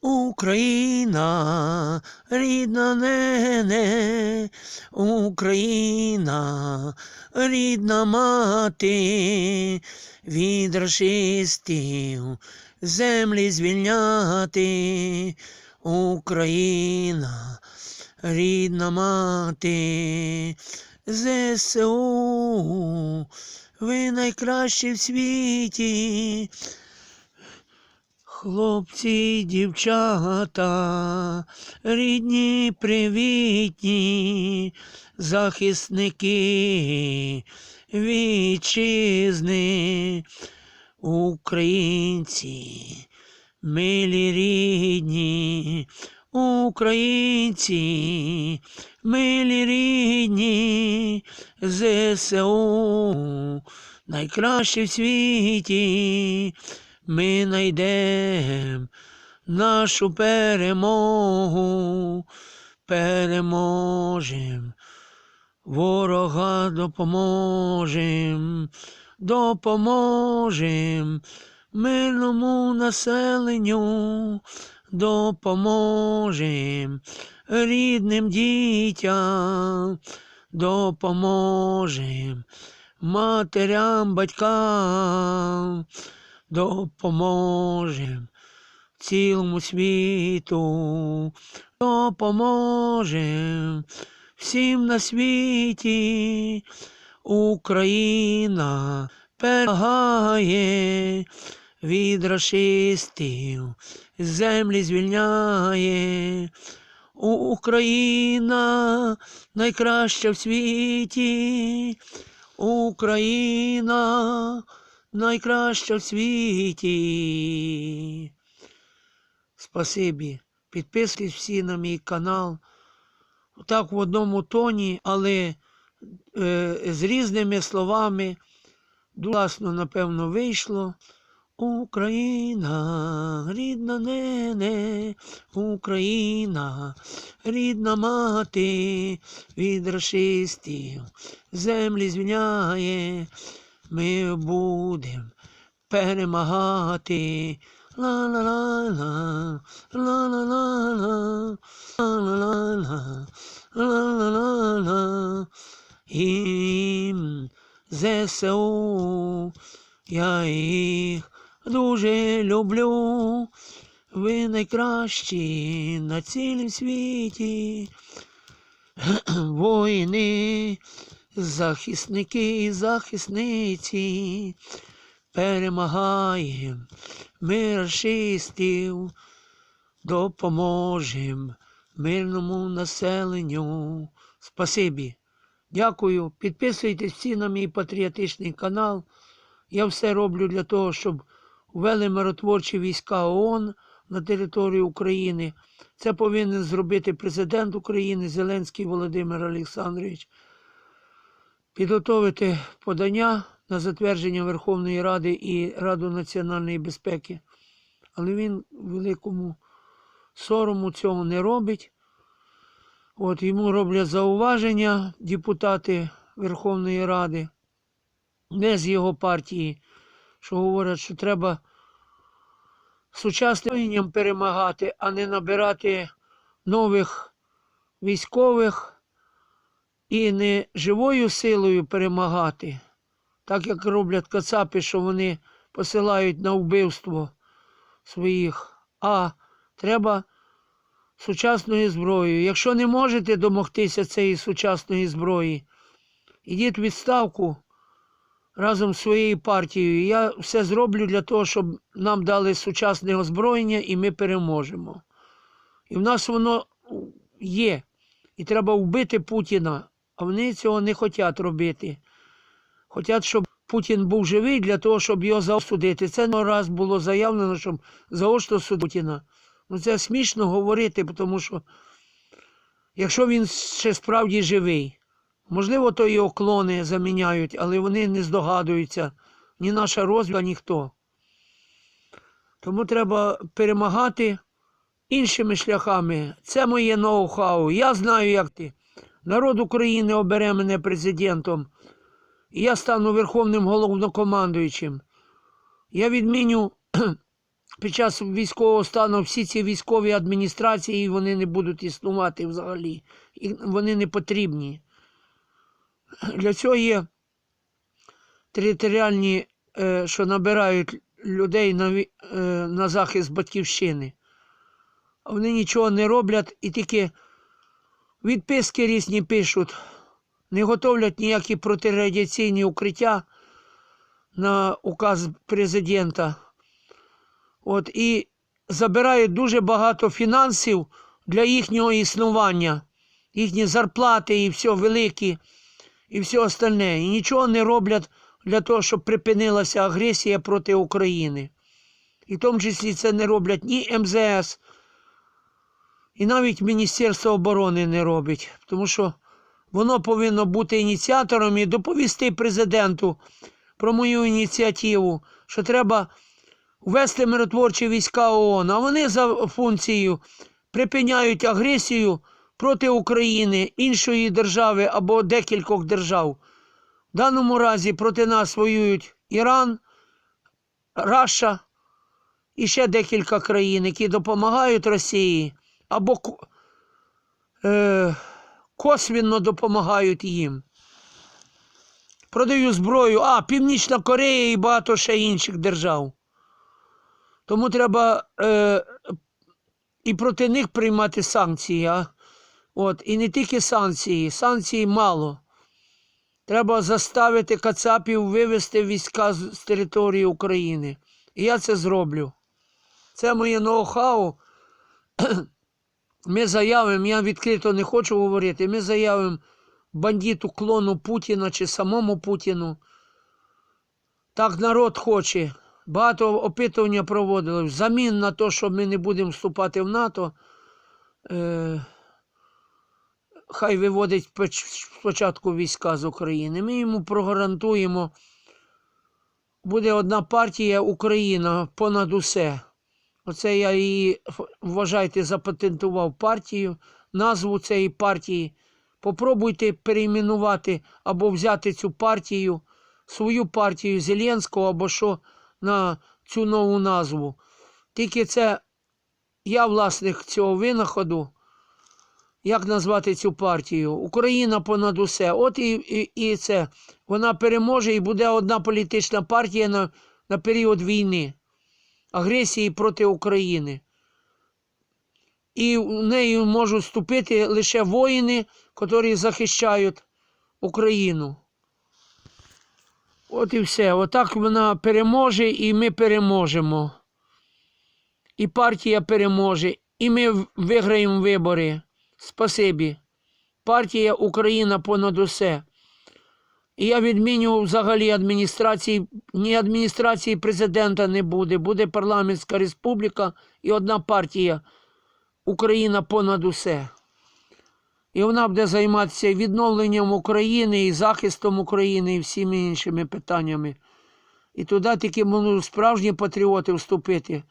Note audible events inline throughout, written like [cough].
Україна, рідна нене, Україна, рідна мати, від рашистів землі звільняти, Україна, рідна мати, ЗСУ, ви найкращі в світі. Хлопці, дівчата, рідні, привітні, захисники вітчизни, українці, милі рідні, українці, милі рідні, ЗСУ, найкраще в світі ми найдем нашу перемогу, переможем, ворога допоможем, допоможем мирному населенню, допоможем рідним дітям, допоможем матерям, батькам допоможем цілому світу, допоможем всім на світі. Україна перемагає від рашистів, землі звільняє. Україна найкраща в світі. Україна найкраща в світі. Спасибі. Підписуйтесь всі на мій канал. Так в одному тоні, але е, з різними словами. Дуже Класно, напевно, вийшло. Україна, рідна нене, Україна, рідна мати, від рашистів землі звільняє, ми будем перемагати. Ла-ла-ла-ла, ла-ла-ла-ла, ла-ла-ла-ла, ла-ла-ла-ла. Гімн ЗСУ, я їх дуже люблю. Ви найкращі на цілім світі. [clears throat] Воїни, захисники і захисниці, перемагаєм ми расистів, допоможем мирному населенню. Спасибі. Дякую. Підписуйтесь всі на мій патріотичний канал. Я все роблю для того, щоб ввели миротворчі війська ООН на територію України. Це повинен зробити президент України Зеленський Володимир Олександрович. Підготовити подання на затвердження Верховної Ради і Раду національної безпеки. Але він великому сорому цього не робить. От йому роблять зауваження депутати Верховної Ради, не з його партії, що говорять, що треба сучасним перемагати, а не набирати нових військових і не живою силою перемагати, так як роблять кацапи, що вони посилають на вбивство своїх, а треба сучасною зброєю. Якщо не можете домогтися цієї сучасної зброї, ідіть в відставку разом з своєю партією. Я все зроблю для того, щоб нам дали сучасне озброєння і ми переможемо. І в нас воно є. І треба вбити Путіна, а вони цього не хочуть робити. Хочуть, щоб Путін був живий для того, щоб його заосудити. Це не раз було заявлено, щоб заочно суд Путіна. Ну це смішно говорити, тому що якщо він ще справді живий, можливо, то його клони заміняють, але вони не здогадуються. Ні наша розвідка, ніхто. Тому треба перемагати іншими шляхами. Це моє ноу-хау. Я знаю, як ти. Народ України обере мене президентом. І я стану верховним головнокомандуючим. Я відміню [clears throat] під час військового стану всі ці військові адміністрації вони не будуть існувати взагалі. І вони не потрібні. Для цього є територіальні, е, що набирають людей на, е, на захист батьківщини. Вони нічого не роблять і тільки відписки різні пишуть, не готовлять ніякі протирадіаційні укриття на указ президента. От, і забирають дуже багато фінансів для їхнього існування, їхні зарплати і все великі, і все остальне. І нічого не роблять для того, щоб припинилася агресія проти України. І в тому числі це не роблять ні МЗС, і навіть Міністерство оборони не робить, тому що воно повинно бути ініціатором і доповісти президенту про мою ініціативу, що треба ввести миротворчі війська ООН, а вони за функцією припиняють агресію проти України, іншої держави або декількох держав. В даному разі проти нас воюють Іран, Раша і ще декілька країн, які допомагають Росії або е, косвінно допомагають їм. Продаю зброю, а Північна Корея і багато ще інших держав. Тому треба е, і проти них приймати санкції. А? От, і не тільки санкції, санкцій мало. Треба заставити Кацапів вивести війська з, з території України. І я це зроблю. Це моє ноу-хау. Ми заявимо, я відкрито не хочу говорити, ми заявимо бандиту клону Путіна чи самому Путіну. Так народ хоче. Багато опитування проводили. Взамін на те, що ми не будемо вступати в НАТО. Е- хай виводить спочатку війська з України. Ми йому прогарантуємо. Буде одна партія Україна понад усе. Оце я її, вважайте, запатентував партію, назву цієї партії. Попробуйте перейменувати або взяти цю партію, свою партію Зеленського або що на цю нову назву. Тільки це я власник цього винаходу. Як назвати цю партію? Україна понад усе. От і, і, і це. Вона переможе і буде одна політична партія на, на період війни, агресії проти України. І в неї можуть вступити лише воїни, які захищають Україну. От і все. Отак вона переможе, і ми переможемо. І партія переможе, і ми виграємо вибори. Спасибі. Партія Україна понад усе. І я відміню взагалі адміністрації, ні адміністрації президента не буде, буде парламентська республіка і одна партія Україна понад усе. І вона буде займатися відновленням України, і захистом України, і всіми іншими питаннями. І туди тільки можуть справжні патріоти вступити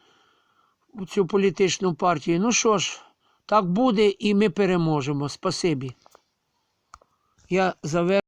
в цю політичну партію. Ну що ж, так буде, і ми переможемо. Спасибі. Я завер...